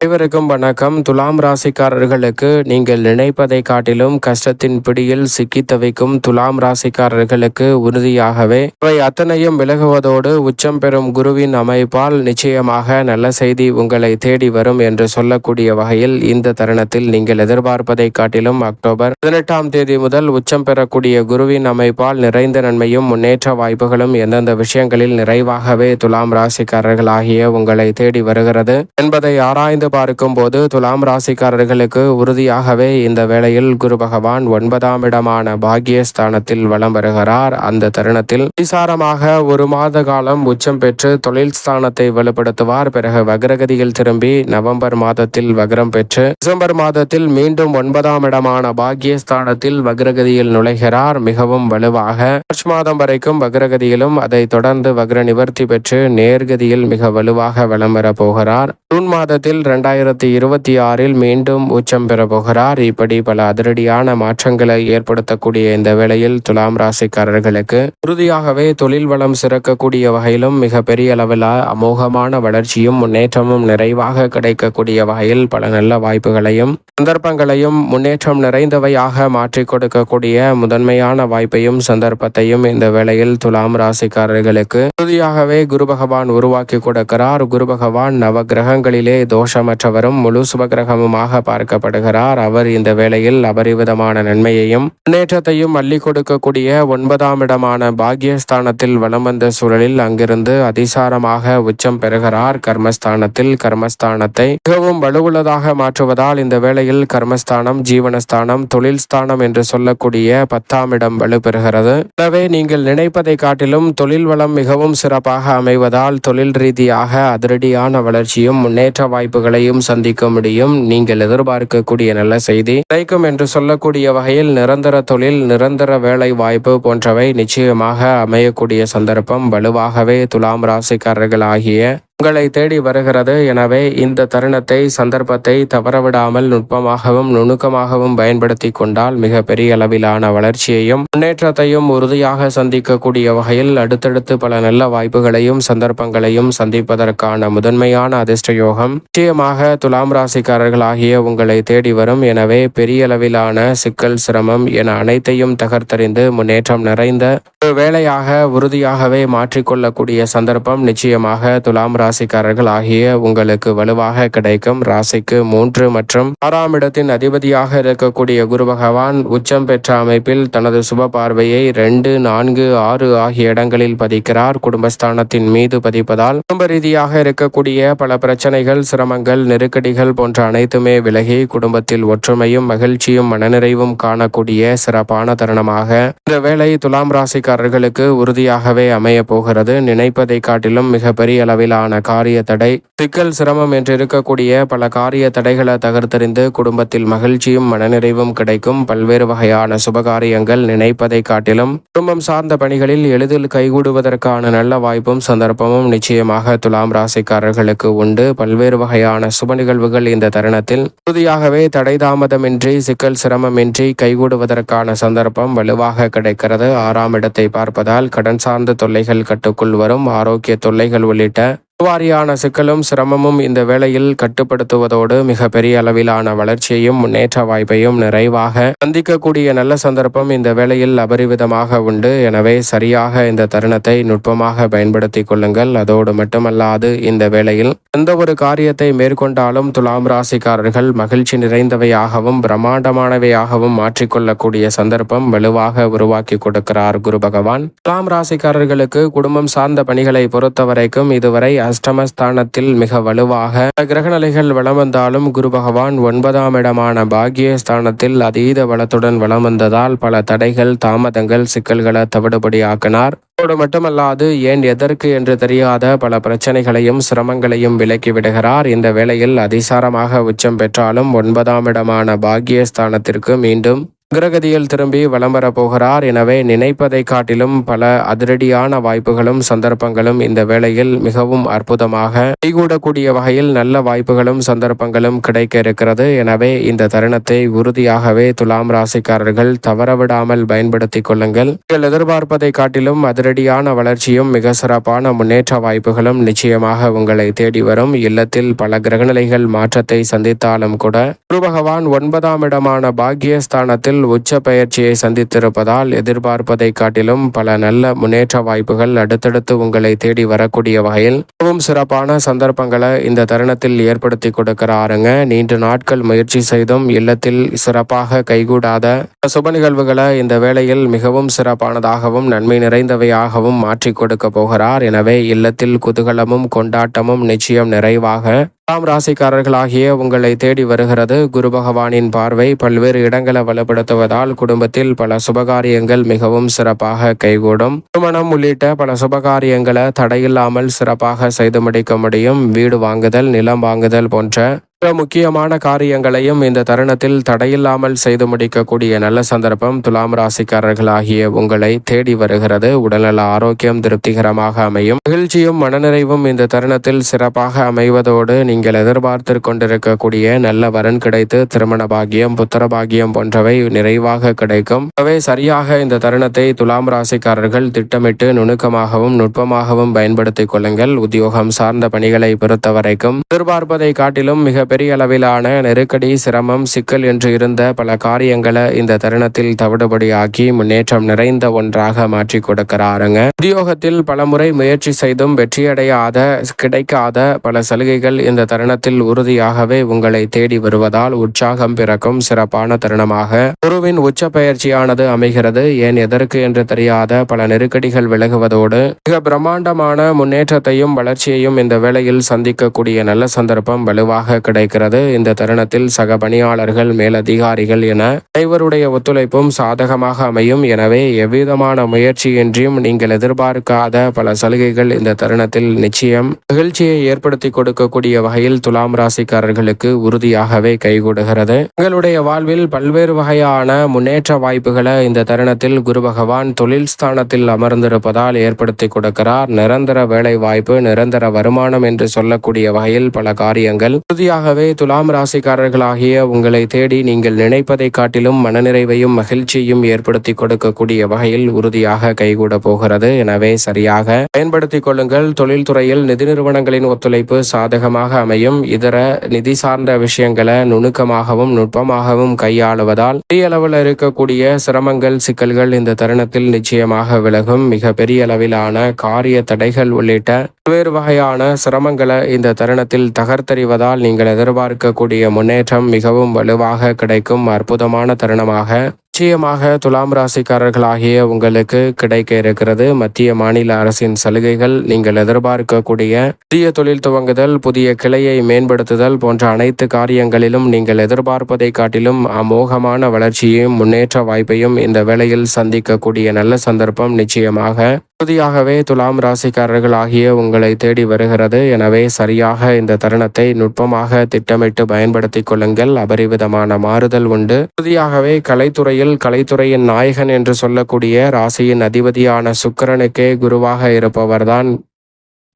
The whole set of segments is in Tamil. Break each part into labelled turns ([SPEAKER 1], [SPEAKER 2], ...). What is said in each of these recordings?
[SPEAKER 1] அனைவருக்கும் வணக்கம். துலாம் ராசிக்காரர்களுக்கு நீங்கள் நினைப்பதை காட்டிலும் கஷ்டத்தின் பிடியில் சிக்கி தவிக்கும் துலாம் ராசிக்காரர்களுக்கு உறுதியாகவே இவை அத்தனையும் விலகுவதோடு உச்சம் பெறும் குருவின் அமைப்பால் நிச்சயமாக நல்ல செய்தி உங்களை தேடி வரும் என்று சொல்லக்கூடிய வகையில் இந்த தருணத்தில் நீங்கள் எதிர்பார்ப்பதை காட்டிலும் அக்டோபர் பதினெட்டாம் தேதி முதல் உச்சம் பெறக்கூடிய குருவின் அமைப்பால் நிறைந்த நன்மையும் முன்னேற்ற வாய்ப்புகளும் எந்தெந்த விஷயங்களில் நிறைவாகவே துலாம் ராசிக்காரர்களாகிய உங்களை தேடி வருகிறது என்பதை ஆராய்ந்து பார்க்கும் போது துலாம் ராசிக்காரர்களுக்கு உறுதியாகவே இந்த வேளையில் குரு பகவான் ஒன்பதாம் இடமான பாக்கியஸ்தானத்தில் வலம் வருகிறார். அந்த தருணத்தில் விசாரமாக ஒரு மாத காலம் உச்சம் பெற்று தொழில் ஸ்தானத்தை வலுப்படுத்துவார். பிறகு வக்ரகதியில் திரும்பி நவம்பர் மாதத்தில் வக்ரம் பெற்று டிசம்பர் மாதத்தில் மீண்டும் ஒன்பதாம் இடமான பாக்கியஸ்தானத்தில் வக்ரகதியில் நுழைகிறார். மிகவும் வலுவாக மார்ச் மாதம் வரைக்கும் வக்ரகதியிலும் அதை தொடர்ந்து வக்ர நிவர்த்தி பெற்று நேர்கதியில் மிக வலுவாக வலம் வர போகிறார். ஜூன் மாதத்தில் இரண்டாயிரத்தி இருபத்தி ஆறில் மீண்டும் உச்சம் பெற போகிறார் இப்படி பல அதிரடியான மாற்றங்களை ஏற்படுத்தக்கூடிய இந்த வேளையில் துலாம் ராசிக்காரர்களுக்கு உறுதியாகவே தொழில் வளம் சிறக்கக்கூடிய வகையிலும் மிக பெரிய அளவில் அமோகமான வளர்ச்சியும் முன்னேற்றமும் நிறைவாக கிடைக்கக்கூடிய வகையில் பல நல்ல வாய்ப்புகளையும் சந்தர்ப்பங்களையும் முன்னேற்றம் நிறைந்தவையாக மாற்றிக் கொடுக்கக்கூடிய முதன்மையான வாய்ப்பையும் சந்தர்ப்பத்தையும் இந்த வேளையில் துலாம் ராசிக்காரர்களுக்கு உறுதியாகவே குரு பகவான் உருவாக்கி கொடுக்கிறார். குரு பகவான் நவ கிரகங்களிலே தோஷமற்றவரும் முழு சுபகிரகமுமாக பார்க்கப்படுகிறார். அவர் இந்த வேளையில் அபரிவிதமான நன்மையையும் முன்னேற்றத்தையும் அள்ளி கொடுக்கக்கூடிய ஒன்பதாம் இடமான பாக்யஸ்தானத்தில் வலம் வந்த சூழலில் அங்கிருந்து அதிசாரமாக உச்சம் பெறுகிறார். கர்மஸ்தானத்தில் கர்மஸ்தானத்தை மிகவும் வலுவுள்ளதாக மாற்றுவதால் இந்த வேளையில் கர்மஸ்தானம் ஜீவனஸ்தானம் தொழில் ஸ்தானம் என்று சொல்லக்கூடிய பத்தாம் இடம் வலுப்பெறுகிறது. எனவே நீங்கள் நினைப்பதை காட்டிலும் தொழில் வளம் மிகவும் சிறப்பாக அமைவதால் தொழில் ரீதியாக அதிரடியான வளர்ச்சியும் முன்னேற்ற வாய்ப்புகளையும் சந்திக்க முடியும். நீங்கள் எதிர்பார்க்கக்கூடிய நல்ல செய்தி கிடைக்கும் என்று சொல்லக்கூடிய வகையில் நிரந்தர தொழில் நிரந்தர வேலை வாய்ப்பு போன்றவை நிச்சயமாக அமையக்கூடிய சந்தர்ப்பம். வலுவாகவே துலாம் ராசிக்காரர்கள் ஆகிய உங்களை தேடி வருகிறது. எனவே இந்த தருணத்தை சந்தர்ப்பத்தை தவறவிடாமல் நுட்பமாகவும் நுணுக்கமாகவும் பயன்படுத்தி கொண்டால் மிக பெரிய அளவிலான வளர்ச்சியையும் முன்னேற்றத்தையும் உறுதியாக சந்திக்கக்கூடிய வகையில் அடுத்தடுத்து பல நல்ல வாய்ப்புகளையும் சந்தர்ப்பங்களையும் சந்திப்பதற்கான முதன்மையான அதிர்ஷ்ட யோகம் நிச்சயமாக துலாம் ராசிக்காரர்களாகிய உங்களை தேடி வரும். எனவே பெரிய அளவிலான சிக்கல் சிரமம் என அனைத்தையும் தகர்த்தறிந்து முன்னேற்றம் நிறைந்த ஒரு வேலையாக உறுதியாகவே மாற்றிக்கொள்ளக்கூடிய சந்தர்ப்பம் நிச்சயமாக துலாம் ராசிக்காரர்கள் ஆகிய உங்களுக்கு வலுவாக கிடைக்கும். ராசிக்கு மூன்று மற்றும் ஆறாம் இடத்தின் அதிபதியாக இருக்கக்கூடிய குரு பகவான் உச்சம் பெற்ற அமைப்பில் தனது சுப பார்வையை ரெண்டு நான்கு ஆறு ஆகிய இடங்களில் பதிக்கிறார். குடும்பஸ்தானத்தின் மீது பதிப்பதால் குடும்ப ரீதியாக இருக்கக்கூடிய பல பிரச்சனைகள் சிரமங்கள் நெருக்கடிகள் போன்ற அனைத்துமே விலகி குடும்பத்தில் ஒற்றுமையும் மகிழ்ச்சியும் மனநிறைவும் காணக்கூடிய சிறப்பான தருணமாக இந்த வேலை துலாம் ராசிக்காரர்களுக்கு உறுதியாகவே அமைய போகிறது. நினைப்பதை காட்டிலும் மிகப்பெரிய அளவிலான காரிய தடை சிக்கல் சிரமம் என்று இருக்கக்கூடிய பல காரிய தடைகளை தகர்த்தறிந்து குடும்பத்தில் மகிழ்ச்சியும் மனநிறைவும் கிடைக்கும். பல்வேறு வகையான சுபகாரியங்கள் நினைப்பதை காட்டிலும் குடும்பம் சார்ந்த பணிகளில் எளிதில் கைகூடுவதற்கான நல்ல வாய்ப்பும் சந்தர்ப்பமும் நிச்சயமாக துலாம் ராசிக்காரர்களுக்கு உண்டு. பல்வேறு வகையான சுப நிகழ்வுகள் இந்த தருணத்தில் உறுதியாகவே தடை தாமதமின்றி சிக்கல் சிரமமின்றி கைகூடுவதற்கான சந்தர்ப்பம் வலுவாக கிடைக்கிறது. ஆறாம் இடத்தை பார்ப்பதால் கடன் சார்ந்த தொல்லைகள் கட்டுக்குள் வரும். ஆரோக்கிய தொல்லைகள் உள்ளிட்ட வாரியான சிக்கலும் சிரமமும் இந்த வேளையில் கட்டுப்படுத்துவதோடு மிக பெரிய அளவிலான வளர்ச்சியையும் முன்னேற்ற வாய்ப்பையும் நிறைவாக சந்திக்கக்கூடிய நல்ல சந்தர்ப்பம் இந்த வேளையில் அபரிவிதமாக உண்டு. எனவே சரியாக இந்த தருணத்தை நுட்பமாக பயன்படுத்திக் கொள்ளுங்கள். அதோடு மட்டுமல்லாது இந்த வேளையில் எந்த ஒரு காரியத்தை மேற்கொண்டாலும் துலாம் ராசிக்காரர்கள் மகிழ்ச்சி நிறைந்தவையாகவும் பிரம்மாண்டமானவையாகவும் மாற்றிக்கொள்ளக்கூடிய சந்தர்ப்பம் வலுவாக உருவாக்கி கொடுக்கிறார் குரு பகவான். துலாம் ராசிக்காரர்களுக்கு குடும்பம் சார்ந்த பணிகளை பொறுத்தவரைக்கும் இதுவரை அஷ்டமஸ்தானத்தில் மிக வலுவாக கிரகநிலைகள் வளம் வந்தாலும் குரு பகவான் ஒன்பதாம் இடமான பாக்யஸ்தானத்தில் அதீத வளத்துடன் வளம் வந்ததால் பல தடைகள் தாமதங்கள் சிக்கல்களை தவிடுபடியாக்கினார். அதோடு மட்டுமல்லாது ஏன் எதற்கு என்று தெரியாத பல பிரச்சனைகளையும் சிரமங்களையும் விலக்கி விடுகிறார். இந்த வேளையில் அதிசாரமாக உச்சம் பெற்றாலும் ஒன்பதாம் இடமான பாக்யஸ்தானத்திற்கு மீண்டும் கிரகதியில் திரும்பி வலம் வர போகிறார். எனவே நினைப்பதை காட்டிலும் பல அதிரடியான வாய்ப்புகளும் சந்தர்ப்பங்களும் இந்த வேளையில் மிகவும் அற்புதமாக கைகூடக்கூடிய வகையில் நல்ல வாய்ப்புகளும் சந்தர்ப்பங்களும் கிடைக்க இருக்கிறது. எனவே இந்த தருணத்தை உறுதியாகவே துலாம் ராசிக்காரர்கள் தவறவிடாமல் பயன்படுத்திக் கொள்ளுங்கள். நீங்கள் எதிர்பார்ப்பதை காட்டிலும் அதிரடியான வளர்ச்சியும் மிக சிறப்பான முன்னேற்ற வாய்ப்புகளும் நிச்சயமாக உங்களை தேடி வரும். இல்லத்தில் பல கிரகநிலைகள் மாற்றத்தை சந்தித்தாலும் கூட குரு பகவான் ஒன்பதாம் இடமான பாக்கியஸ்தானத்தில் உச்ச பயிற்சியை சந்தித்திருப்பதால் எதிர்பார்ப்பதை காட்டிலும் பல நல்ல முன்னேற்ற வாய்ப்புகள் அடுத்தடுத்து உங்களை தேடி வரக்கூடிய வகையில் மிகவும் சிறப்பான சந்தர்ப்பங்களை இந்த தருணத்தில் ஏற்படுத்தி கொடுக்கிறாருங்க. நீண்ட நாட்கள் முயற்சி செய்தும் இல்லத்தில் சிறப்பாக கைகூடாத சுப நிகழ்வுகளை இந்த வேளையில் மிகவும் சிறப்பானதாகவும் நன்மை நிறைந்தவையாகவும் மாற்றி கொடுக்க போகிறார். எனவே இல்லத்தில் குதூகலமும் கொண்டாட்டமும் நிச்சயம் நிறைவாக ஆம் ராசிக்காரர்களாகிய உங்களை தேடி வருகிறது குரு பகவானின் பார்வை. பல்வேறு இடங்களை வலுப்படுத்துவதால் குடும்பத்தில் பல சுபகாரியங்கள் மிகவும் சிறப்பாக கைகூடும். திருமணம் உள்ளிட்ட பல சுபகாரியங்களை தடையில்லாமல் சிறப்பாக செய்து முடிக்க முடியும். வீடு வாங்குதல் நிலம் வாங்குதல் போன்ற முக்கியமான காரியங்களையும் இந்த தருணத்தில் தடையில்லாமல் செய்து முடிக்கக்கூடிய நல்ல சந்தர்ப்பம் துலாம் ராசிக்காரர்களாகிய உங்களை தேடி வருகிறது. உடல்நல ஆரோக்கியம் திருப்திகரமாக அமையும். மகிழ்ச்சியும் மனநிறைவும் இந்த தருணத்தில் சிறப்பாக அமைவதோடு நீங்கள் எதிர்பார்த்து கொண்டிருக்கக்கூடிய நல்ல வரன் கிடைத்து திருமண பாகியம் புத்திர பாகியம் போன்றவை நிறைவாக கிடைக்கும். எனவே சரியாக இந்த தருணத்தை துலாம் ராசிக்காரர்கள் திட்டமிட்டு நுணுக்கமாகவும் நுட்பமாகவும் பயன்படுத்திக் கொள்ளுங்கள். உத்தியோகம் சார்ந்த பணிகளை பொறுத்தவரைக்கும் எதிர்பார்ப்பதை காட்டிலும் மிக பெரிய அளவிலான நெருக்கடி சிரமம் சிக்கல் என்று இருந்த பல காரியங்களை இந்த தருணத்தில் தவிடுபடியாக்கி முன்னேற்றம் நிறைந்த ஒன்றாக மாற்றி கொடுக்கிறாருங்க. உத்தியோகத்தில் பலமுறை முயற்சி செய்தும் வெற்றியடையாத கிடைக்காத பல சலுகைகள் இந்த தருணத்தில் உறுதியாகவே உங்களை தேடி வருவதால் உற்சாகம் பிறக்கும் சிறப்பான தருணமாக. குருவின் உச்ச பயிற்சியானது அமைகிறது. ஏன் எதற்கு என்று தெரியாத பல நெருக்கடிகள் விலகுவதோடு மிக பிரம்மாண்டமான முன்னேற்றத்தையும் வளர்ச்சியையும் இந்த வேளையில் சந்திக்கக்கூடிய நல்ல சந்தர்ப்பம் வலுவாக கிடைக்கிறது இந்த தருணத்தில் சக பணியாளர்கள் மேலதிகாரிகள் என அனைவருடைய ஒத்துழைப்பும் சாதகமாக அமையும். எனவே எவ்விதமான முயற்சியின்றியும் நீங்கள் எதிர்பார்க்காத பல சலுகைகள் இந்த தருணத்தில் நிச்சயம். மகிழ்ச்சியை ஏற்படுத்தி கொடுக்கக்கூடிய வகையில் துலாம் ராசிக்காரர்களுக்கு உறுதியாகவே கைகூடுகிறது. உங்களுடைய வாழ்வில் பல்வேறு வகையான முன்னேற்ற வாய்ப்புகளை இந்த தருணத்தில் குரு பகவான் தொழில் ஸ்தானத்தில் அமர்ந்திருப்பதால் ஏற்படுத்தி கொடுக்கிறார். நிரந்தர வேலை வாய்ப்பு நிரந்தர வருமானம் என்று சொல்லக்கூடிய வகையில் பல காரியங்கள் உறுதியாக உறுதியாகவே துலாம் ராசிக்காரர்களாகிய உங்களை தேடி நீங்கள் நினைப்பதை காட்டிலும் மனநிறைவையும் மகிழ்ச்சியும் ஏற்படுத்தி கொடுக்கக்கூடிய வகையில் உறுதியாக கைகூட போகிறது. எனவே சரியாக பயன்படுத்திக் கொள்ளுங்கள். தொழில்துறையில் நிதி நிறுவனங்களின் ஒத்துழைப்பு சாதகமாக அமையும். இதர நிதி சார்ந்த விஷயங்களை நுணுக்கமாகவும் நுட்பமாகவும் கையாளுவதால் பெரிய அளவில் இருக்கக்கூடிய சிரமங்கள் சிக்கல்கள் இந்த தருணத்தில் நிச்சயமாக விலகும். மிக பெரிய அளவிலான காரிய தடைகள் உள்ளிட்ட பல்வேறு வகையான சிரமங்களை இந்த தருணத்தில் தகர்த்தறிவதால் நீங்கள் எதிர்பார்க்கக்கூடிய முன்னேற்றம் மிகவும் வலுவாக கிடைக்கும். அற்புதமான தருணமாக நிச்சயமாக துலாம் ராசிக்காரர்களாகிய உங்களுக்கு கிடைக்க இருக்கிறது. மத்திய மாநில அரசின் சலுகைகள் நீங்கள் எதிர்பார்க்கக்கூடிய புதிய தொழில் துவங்குதல் புதிய கிளையை மேம்படுத்துதல் போன்ற அனைத்து காரியங்களிலும் நீங்கள் எதிர்பார்ப்பதை காட்டிலும் அமோகமான வளர்ச்சியையும் முன்னேற்ற வாய்ப்பையும் இந்த வேளையில் சந்திக்கக்கூடிய நல்ல சந்தர்ப்பம் நிச்சயமாக உறுதியாகவே துலாம் ராசிக்காரர்கள் ஆகிய உங்களை தேடி வருகிறது. எனவே சரியாக இந்த தருணத்தை நுட்பமாக திட்டமிட்டு பயன்படுத்திக் கொள்ளுங்கள். அபரிவிதமான மாறுதல் உண்டு. உறுதியாகவே கலைத்துறையில் கலைத்துறையின் நாயகன் என்று சொல்லக்கூடிய ராசியின் அதிபதியான சுக்கிரனுக்கே குருவாக இருப்பவர்தான்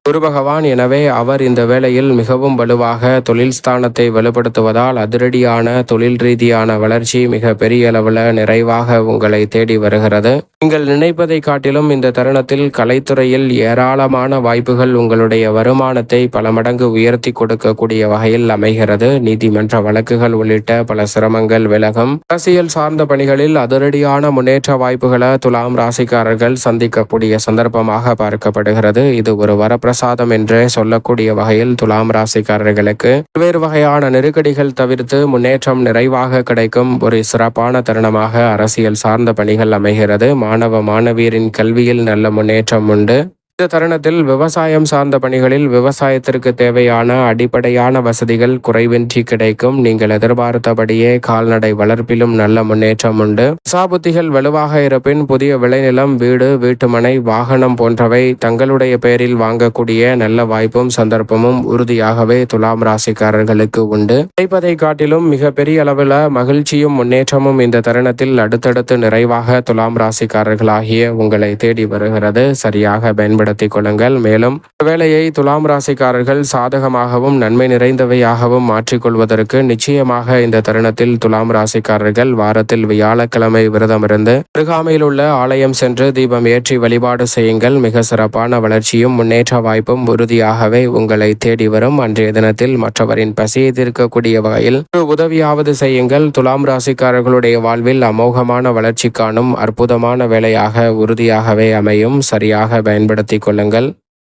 [SPEAKER 1] குரு பகவான். எனவே அவர் இந்த வேளையில் மிகவும் வலுவாக தொழில் ஸ்தானத்தை வலுப்படுத்துவதால் அதிரடியான தொழில் ரீதியான வளர்ச்சி மிக பெரிய அளவில் நிறைவாக உங்களை தேடி வருகிறது. நீங்கள் நினைப்பதை காட்டிலும் இந்த தருணத்தில் கலைத்துறையில் ஏராளமான வாய்ப்புகள் உங்களுடைய வருமானத்தை பல மடங்கு உயர்த்தி கொடுக்கக்கூடிய வகையில் அமைகிறது. நீதிமன்ற வழக்குகள் உள்ளிட்ட பல சிரமங்கள் விலகும். அரசியல் சார்ந்த பணிகளில் அதிரடியான முன்னேற்ற வாய்ப்புகளை துலாம் ராசிக்காரர்கள் சந்திக்கக்கூடிய சந்தர்ப்பமாக பார்க்கப்படுகிறது. இது ஒரு வரப்பிரசாதம் என்றே சொல்லக்கூடிய வகையில் துலாம் ராசிக்காரர்களுக்கு பல்வேறு வகையான நெருக்கடிகள் தவிர்த்து முன்னேற்றம் நிறைவாக கிடைக்கும் ஒரு சிறப்பான தருணமாக அரசியல் சார்ந்த பணிகள் அமைகிறது. மாணவ மாணவியரின் கல்வியில் நல்ல முன்னேற்றம் உண்டு. இந்த தருணத்தில் விவசாயம் சார்ந்த பணிகளில் விவசாயத்திற்கு தேவையான அடிப்படையான வசதிகள் குறைவின்றி கிடைக்கும். நீங்கள் எதிர்பார்த்தபடியே கால்நடை வளர்ப்பிலும் நல்ல முன்னேற்றம் உண்டு. சாபுத்திகள் வலுவாக இருப்பின் புதிய விளைநிலம் வீடு வீட்டுமனை வாகனம் போன்றவை தங்களுடைய பெயரில் வாங்கக்கூடிய நல்ல வாய்ப்பும் சந்தர்ப்பமும் உறுதியாகவே துலாம் ராசிக்காரர்களுக்கு உண்டு. கிடைப்பதை காட்டிலும் மிகப்பெரிய அளவில் மகிழ்ச்சியும் முன்னேற்றமும் இந்த தருணத்தில் அடுத்தடுத்து நிறைவாக துலாம் ராசிக்காரர்களாகிய உங்களை தேடி வருகிறது. சரியாக பயன்படுத்திக் கொள்ளுங்கள். மேலும் வேலையை துலாம் ராசிக்காரர்கள் சாதகமாகவும் நன்மை நிறைந்தவையாகவும் மாற்றிக்கொள்வதற்கு நிச்சயமாக இந்த தருணத்தில் துலாம் ராசிக்காரர்கள் வாரத்தில் வியாழக்கிழமை விரதமிருந்து அருகாமையில் உள்ள ஆலயம் சென்று தீபம் ஏற்றி வழிபாடு செய்யுங்கள். மிக சிறப்பான வளர்ச்சியும் முன்னேற்ற வாய்ப்பும் உறுதியாகவே உங்களை தேடி வரும். அன்றைய தினத்தில் மற்றவரின் பசியை தீர்க்கக்கூடிய வகையில் ஒரு உதவியாவது செய்யுங்கள். துலாம் ராசிக்காரர்களுடைய வாழ்வில் அமோகமான வளர்ச்சி காணும் அற்புதமான வேலையாக உறுதியாகவே அமையும். சரியாக பயன்படுத்தி பயன்படுத்திக் கொள்ளுங்கள்.